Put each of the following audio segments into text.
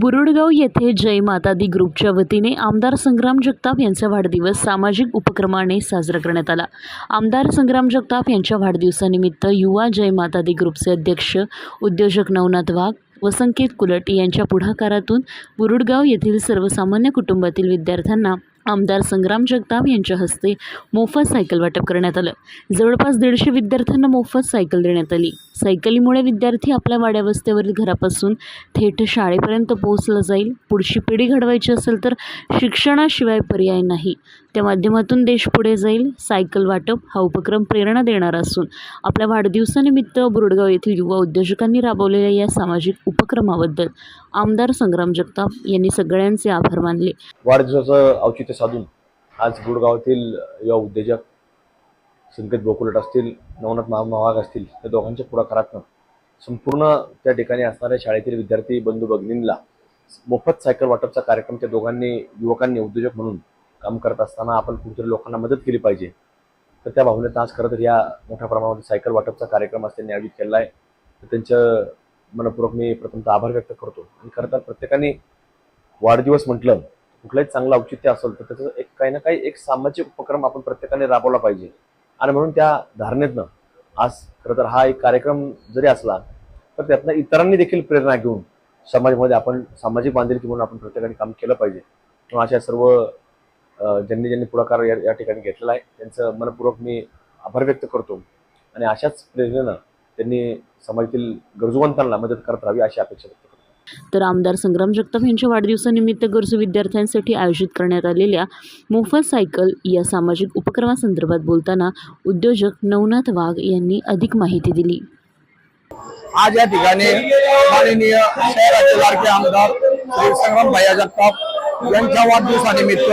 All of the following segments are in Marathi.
बुरुडगाव येथे जय माता दी ग्रुपच्या वतीने आमदार संग्राम जगताप यांचा वाढदिवस सामाजिक उपक्रमाने साजरा करण्यात आला. आमदार संग्राम जगताप यांच्या वाढदिवसानिमित्त युवा जय माता दी ग्रुपचे अध्यक्ष उद्योजक नवनाथ वाघ व संकेत कुलट यांच्या पुढाकारातून बुरुडगाव येथील सर्वसामान्य कुटुंबातील विद्यार्थ्यांना आमदार संग्राम जगताप यांच्या हस्ते मोफत सायकल वाटप करण्यात आलं. जवळपास दीडशे विद्यार्थ्यांना मोफत सायकल देण्यात आली. सायकलीमुळे विद्यार्थी आपल्या वाड्यावस्थेवरील घरापासून थेट शाळेपर्यंत पोहोचला जाईल. पुढची पिढी घडवायची असेल तर शिक्षणाशिवाय पर्याय नाही. त्या माध्यमातून देश पुढे जाईल. सायकल वाटप हा उपक्रम प्रेरणा देणारा असून आपल्या वाढदिवसानिमित्त बुरुडगाव येथील युवा उद्योजकांनी राबवलेल्या या सामाजिक उपक्रमाबद्दल आमदार संग्राम जगताप यांनी सगळ्यांचे आभार मानले. वाढदिवसाचं औचित्य साधून आज गुडगावातील युवा उद्योजक संकेत बोकुलट असतील नवनाथ मामा असतील या दोघांच्या पुढाकारातनं संपूर्ण त्या ठिकाणी असणाऱ्या शाळेतील विद्यार्थी बंधू भगिनींना मोफत सायकल वाटपचा कार्यक्रम त्या दोघांनी युवकांनी उद्योजक म्हणून काम करत असताना आपण कुठेतरी लोकांना मदत केली पाहिजे. तर त्या भावनेत आज खरं तर या मोठ्या प्रमाणामध्ये सायकल वाटपचा कार्यक्रम आज त्यांनी आयोजित केला आहे. तर त्यांचं मनपूर्वक मी प्रथमतः आभार व्यक्त करतो. आणि खरं तर प्रत्येकाने वाढदिवस म्हटलं कुठलाही चांगलं औचित्य असेल तर त्याचं एक काही ना काही एक सामाजिक उपक्रम आपण प्रत्येकाने राबवला पाहिजे. आणि म्हणून त्या धारणेतनं आज खरं तर हा एक कार्यक्रम जरी असला तर त्यातनं इतरांनी देखील प्रेरणा घेऊन समाजामध्ये आपण सामाजिक बांधिलकी म्हणून आपण प्रत्येकाने काम केलं पाहिजे. म्हणून अशा सर्व ज्यांनी ज्यांनी पुढाकार या या ठिकाणी घेतलेला आहे त्यांचं मनपूर्वक मी आभार व्यक्त करतो. आणि अशाच प्रेरणेनं त्यांनी समाजातील गरजूवंतांना मदत करत राहावी अशी अपेक्षा व्यक्त करतो. तर आमदार संग्राम जगताप यांच्या वाढदिवसानिमित्त गरजू विद्यार्थ्यांसाठी आयोजित करण्यात आलेल्या मोफत सायकल या सामाजिक उपक्रमासंदर्भात बोलताना उद्योजक नवनाथ वाघ यांनी अधिक माहिती दिली. आज या ठिकाणी माननीय शहराचे लाडके आमदार श्री संग्राम भैया जगताप यांच्या वाढदिवसानिमित्त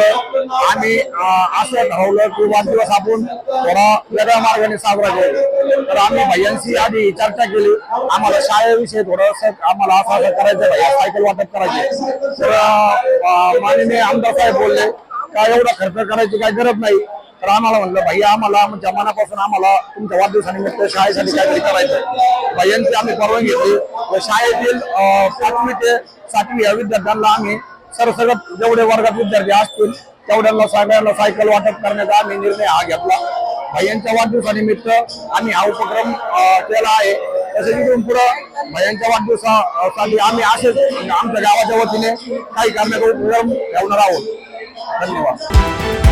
आम्ही असं ठरवलं की वाढदिवस आपण थोडा वेगळ्या मार्गाने साजरा करू. तर आम्ही भैयांशी आधी चर्चा केली. आम्हाला शाळेविषयी थोडस आम्हाला असं असं करायचं भैया सायकल वाटप करायची तर माननीय आमदार साहेब बोलले का एवढा खर्च करायची काही गरज नाही. तर आम्हाला म्हणलं भैया आम्हाला आमच्या मनापासून आम्हाला तुमच्या वाढदिवसानिमित्त शाळेसाठी काहीतरी करायचं भैयांची आम्ही परवानगी घेतली. शाळेतील अं, पाचवी ते सातवी या विद्यार्थ्यांना आम्ही सरसगत जेवढे वर्गात विद्यार्थी असतील तेवढ्यांना सगळ्यांना सायकल वाटप करण्याचा आम्ही निर्णय हा घेतला. भैयांच्या वाढदिवसानिमित्त आम्ही हा उपक्रम केला आहे. तसेच इथून पुढं भैयांच्या वाढदिवसासाठी आम्ही असेच आमच्या गावाच्या वतीने काही करण्याचा उपक्रम ठेवणार आहोत. धन्यवाद.